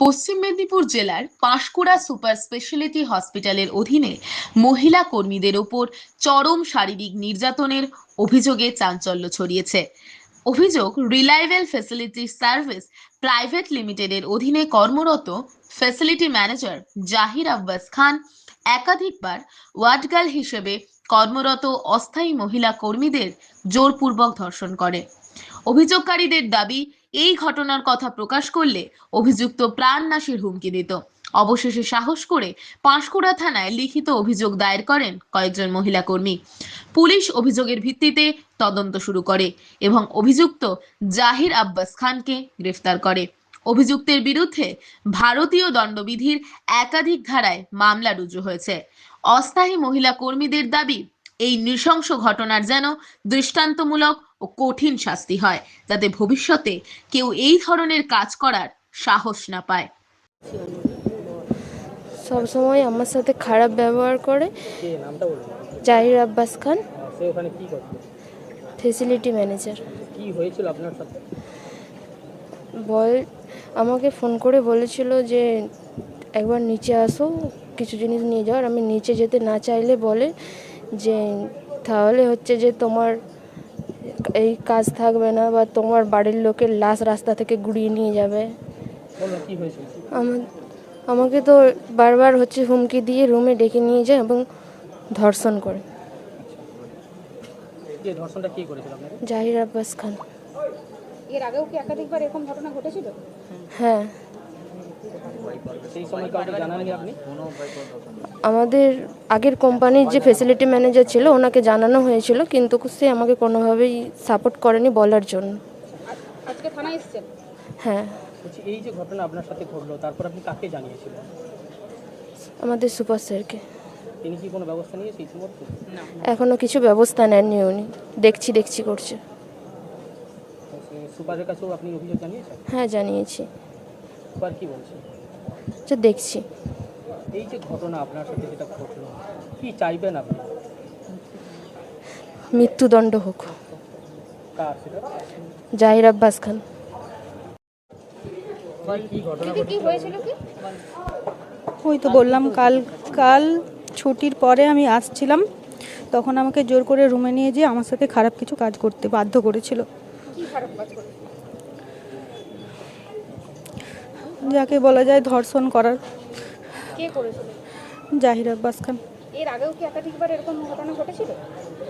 পশ্চিম মেদিনীপুর জেলার Panskura super speciality হসপিটালের অধীনে মহিলা কর্মীদের ওপর চরম শারীরিক নির্যাতনের অভিযোগে চাঞ্চল্য ছড়িয়েছে। অভিযোগ, রিলায়েবল ফ্যাসিলিটি সার্ভিস প্রাইভেট লিমিটেডের অধীনে কর্মরত ফ্যাসিলিটি ম্যানেজার জাহির আব্বাস খান একাধিকবার ওয়ার্ড গার্ল হিসেবে কর্মরত অস্থায়ী মহিলা কর্মীদের জোরপূর্বক ধর্ষণ করে। অভিযোগকারীদের দাবি, এই ঘটনার কথা প্রকাশ করলে অভিযুক্ত প্রাণনাশের হুমকি দিত। অবশেষে সাহস করে পাঁশকুড়া থানায় লিখিত অভিযোগ দায়ের করেন কয়েকজন মহিলা কর্মী। পুলিশ অভিযোগের ভিত্তিতে তদন্ত শুরু করে এবং অভিযুক্ত জাহির আব্বাস খানকে গ্রেফতার করে। অভিযুক্তের বিরুদ্ধে ভারতীয় দণ্ডবিধির একাধিক ধারায় মামলা রুজু হয়েছে। অস্থায়ী মহিলা কর্মীদের দাবি, এই নৃশংস ঘটনার যেন দৃষ্টান্তমূলক ও কঠিন শাস্তি হয়, যাতে ভবিষ্যতে কেউ এই ধরনের কাজ করার সাহস না পায়। সব সময় আমার সাথে খারাপ ব্যবহার করে। জাহির আব্বাস খান ফেসিলিটি ম্যানেজার কি হয়েছিল আপনার সাথে বল, আমাকে ফোন করে বলেছিল যে, একবার নিচে আসো, কিছু জিনিস নিয়ে যাওয়ার। আমি নিচে যেতে না চাইলে বলে যে, তাহলে হচ্ছে যে তোমার এই কাজ থাকবে না বা তোমার বাড়ির লোকের লাশ রাস্তা থেকে গুড়িয়ে নিয়ে যাবে। আমাকে তো বারবার হচ্ছে হুমকি দিয়ে রুমে ডেকে নিয়ে যায় এবং ধর্ষণ করে। জাহির আব্বাস খান। এর আগেও কি একাধিকবার এরকম ঘটনা ঘটেছিল? হ্যাঁ সেই সময় কাউকে জানাননি আপনি আমাদের আগের কোম্পানির যে ফেসিলিটি ম্যানেজার ছিল ওনাকে জানানো হয়েছিল কিন্তু সে আমাকে কোনোভাবেই সাপোর্ট করেনি বলার জন্য। আজকে থানায় এসেছেন? হ্যাঁ। এই যে ঘটনা আপনার সাথে ঘটলো তারপর আপনি কাকে জানিয়েছিলেন? আমাদের সুপার স্যারকে। তিনি কি কোনো ব্যবস্থা নিয়েছে ইতিমধ্যে? এখনও কিছু ব্যবস্থা নেননি উনি। দেখছি দেখছি করছে। সুপারের কাছেও আপনি অভিযোগ জানিয়েছেন? হ্যাঁ জানিয়েছি। সুপার কি বলছে? যে দেখছি। এই যে ঘটনা আপনার সাথে যেটা ঘটলো কি চাইবেন আপনি? মৃত্যুদণ্ড হোক। কার সেটা? জাহির আব্বাস খান। কি ঘটনা কি হয়েছিল কি? ওই তো বললাম কাল কাল ছুটির পরে আমি আসছিলাম। তখন আমাকে জোর করে রুমে নিয়ে যেয়ে আমার সাথে খারাপ কিছু কাজ করতে বাধ্য করেছিল। কি খারাপ কাজ করে যাকে বলা যায় ধর্ষণ করার। কে করেছিল? জাহির আব্বাস খান। এর আগেও কি একাধিকবার এরকম ঘটনা ঘটেছিল?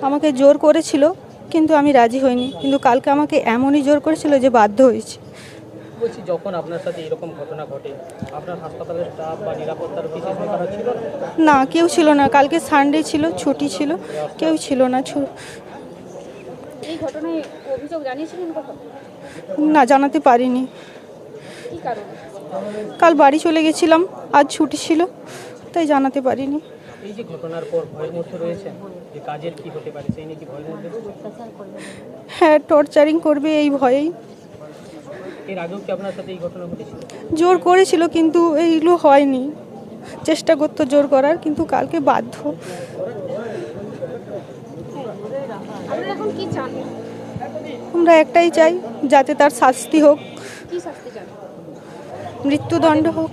আমাকে জোর করেছিল কিন্তু আমি রাজি হইনি। কিন্তু কালকে আমাকে এমনই জোর করেছিল যে বাধ্য হয়েছি। বলছি যখন আপনার সাথে এরকম ঘটনা ঘটে আপনার হাসপাতালের স্টাফ বা নিরাপত্তার বিশেষ ব্যাপার ছিল? না? কেউ ছিল না। কালকে সানডে ছিল ছুটি ছিল কেউ ছিল না। ছু- এই ঘটনায় অভিযোগ জানিয়েছিলেন কখন? না জানাতে পারিনি। কি কারণে? কাল বাড়ি চলে গেছিলাম আজ ছুটি ছিল তাই জানাতে পারিনি। এই যে ঘটনার পর ভয়ের মধ্যে রয়েছেন যে কাজের কি হতে পারে সেই নিয়ে কি ভয়ের মধ্যে হ্যাঁ টর্চারিং করবে এই ভয়েই। এর আগেও কি আপনার সাথে এই ঘটনা ঘটেছিল? জোর করেছিল কিন্তু এইগুলো হয়নি। চেষ্টা করতো জোর করার কিন্তু কালকে বাধ্য। আমরা একটাই চাই যাতে তার শাস্তি হোক। কি শাস্তি চান? মৃত্যুদণ্ড হোক।